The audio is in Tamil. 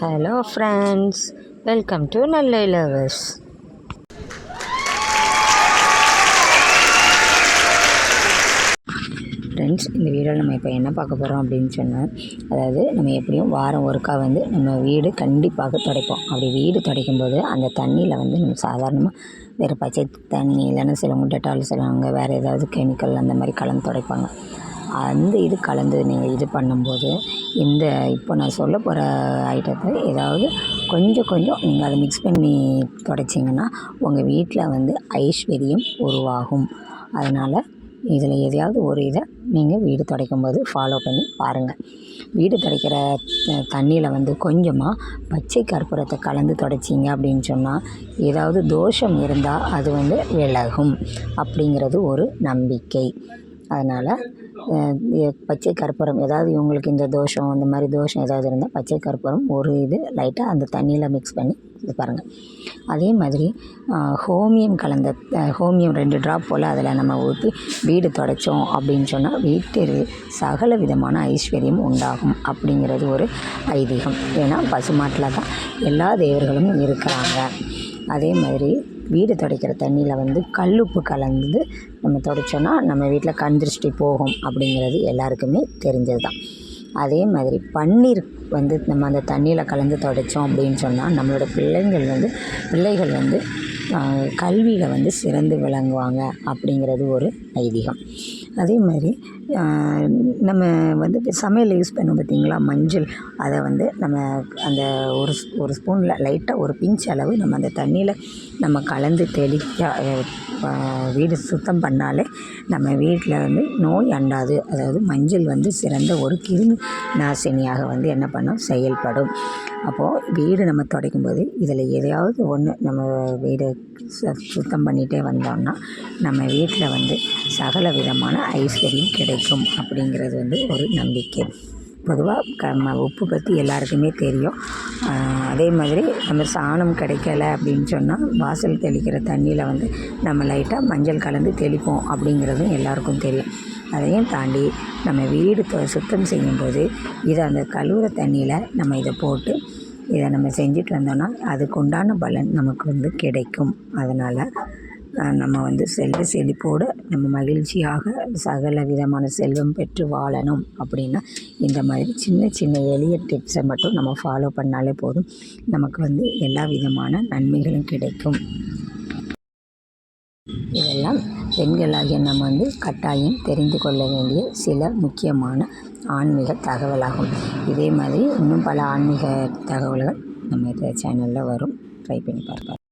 ஹலோ ஃப்ரெண்ட்ஸ் வெல்கம் டு நல்ல லவர்ஸ் ஃப்ரெண்ட்ஸ் இந்த வீடியோவில் நம்ம இப்போ என்ன பார்க்க போகிறோம் அப்படின்னு சொன்னால் அதாவது நம்ம எப்படியும் வாரம் ஒருக்கா வந்து நம்ம வீடு கண்டிப்பாக துடைப்போம். அப்படி வீடு துடைக்கும் போது அந்த தண்ணியில் வந்து நம்ம சாதாரணமாக வேறு பச்சை தண்ணி இல்லைன்னா சிலவங்க டெட்டால் சிலவங்க வேறு ஏதாவது கெமிக்கல் அந்த மாதிரி கலந்து துடைப்பாங்க. அந்த இது கலந்து நீங்கள் இது பண்ணும்போது இந்த இப்போ நான் சொல்ல போகிற ஐட்டத்தை ஏதாவது கொஞ்சம் கொஞ்சம் நீங்கள் அதை மிக்ஸ் பண்ணி துடைச்சிங்கன்னா உங்கள் வீட்டில் வந்து ஐஸ்வர்யம் உருவாகும். அதனால் இதில் எதையாவது ஒரு இதை நீங்கள் வீடு துடைக்கும் போது ஃபாலோ பண்ணி பாருங்கள் வீடு துடைக்கிற தண்ணியில் வந்து கொஞ்சமாக பச்சை கற்பூரத்தை கலந்து துடைச்சிங்க அப்படின்னு சொன்னால் ஏதாவது தோஷம் இருந்தால் அது வந்து விலகும் அப்படிங்கிறது ஒரு நம்பிக்கை. அதனால் பச்சை கற்பூரம் ஏதாவது இவங்களுக்கு இந்த தோஷம் இந்த மாதிரி தோஷம் ஏதாவது இருந்தால் பச்சை கற்பூரம் ஒரு இது லைட்டாக அந்த தண்ணியில் மிக்ஸ் பண்ணி இது பாருங்கள் அதே மாதிரி ஹோமியம் கலந்த ஹோமியம் ரெண்டு ட்ராப் போல் அதில் நம்ம ஊற்றி வீடு துடைச்சோம் அப்படின்னு சொன்னால் வீட்டில் சகல விதமான ஐஸ்வர்யம் உண்டாகும் அப்படிங்கிறது ஒரு ஐதீகம். ஏன்னா பசுமாட்டில் தான் எல்லா தேவர்களும் இருக்கிறாங்க. அதே மாதிரி வீடு துடைக்கிற தண்ணியில் வந்து கல்லுப்பு கலந்து நம்ம துடைச்சோன்னா நம்ம வீட்டில் கண் திருஷ்டி போகும் அப்படிங்கிறது எல்லாருக்குமே தெரிஞ்சது தான் அதே மாதிரி பன்னீர் வந்து நம்ம அந்த தண்ணியில் கலந்து துடைச்சோம் அப்படின்னு சொன்னால் நம்மளோட பிள்ளைங்கள் வந்து பிள்ளைகள் வந்து கல்வியில் வந்து சிறந்து விளங்குவாங்க அப்படிங்கிறது ஒரு ஐதீகம். அதே மாதிரி நம்ம வந்து இப்போ சமையலில் யூஸ் பண்ணும் பார்த்தீங்களா மஞ்சள். அதை வந்து நம்ம அந்த ஒரு ஒரு ஸ்பூனில் லைட்டாக ஒரு பிஞ்ச் அளவு நம்ம அந்த தண்ணியில் நம்ம கலந்து தெளிக்க வீடு சுத்தம் பண்ணாலே நம்ம வீட்டில் வந்து நோய் அண்டாது. அதாவது மஞ்சள் வந்து சிறந்த ஒரு கிருமி நாசினியாக வந்து என்ன பண்ணும்? செயல்படும். அப்போது வீடு நம்ம துடைக்கும் போது இதில் எதையாவது ஒன்று நம்ம வீடு சுத்தம் பண்ணிகிட்டே வந்தோம்னா நம்ம வீட்டில் வந்து சகல விதமான ஐஸ்வர்யம் கிடைக்கும் அப்படிங்கிறது வந்து ஒரு நம்பிக்கை. பொதுவாக க உப்பு பற்றி எல்லாருக்குமே தெரியும். அதே மாதிரி நம்ம சாணம் கிடைக்கல அப்படின்னு சொன்னால் வாசல் தெளிக்கிற தண்ணியில் வந்து நம்ம லைட்டாக மஞ்சள் கலந்து தெளிப்போம் அப்படிங்கிறதும் எல்லாருக்கும் தெரியும். அதையும் தாண்டி நம்ம வீடு சுத்தம் செய்யும்போது இதை அந்த கழுவுற தண்ணியில் நம்ம இதை போட்டு இதை நம்ம செஞ்சுட்டு வந்தோம்னா அதுக்கு உண்டான பலன் நமக்கு வந்து கிடைக்கும். அதனால் நம்ம வந்து செல்வ செழிப்போடு நம்ம மகிழ்ச்சியாக சகல விதமான செல்வம் பெற்று வாழணும் அப்படின்னா இந்த மாதிரி சின்ன சின்ன எளிய டிப்ஸை மட்டும் நம்ம ஃபாலோ பண்ணாலே போதும். நமக்கு வந்து எல்லா விதமான நன்மைகளும் கிடைக்கும். இதெல்லாம் பெண்களாகிய நம்ம வந்து கட்டாயம் தெரிந்து கொள்ள வேண்டிய சில முக்கியமான ஆன்மீக தகவலாகும். இதே மாதிரி இன்னும் பல ஆன்மீக தகவல்கள் நம்ம இந்த சேனலில் வரும். ட்ரை பண்ணி பார்ப்போம்.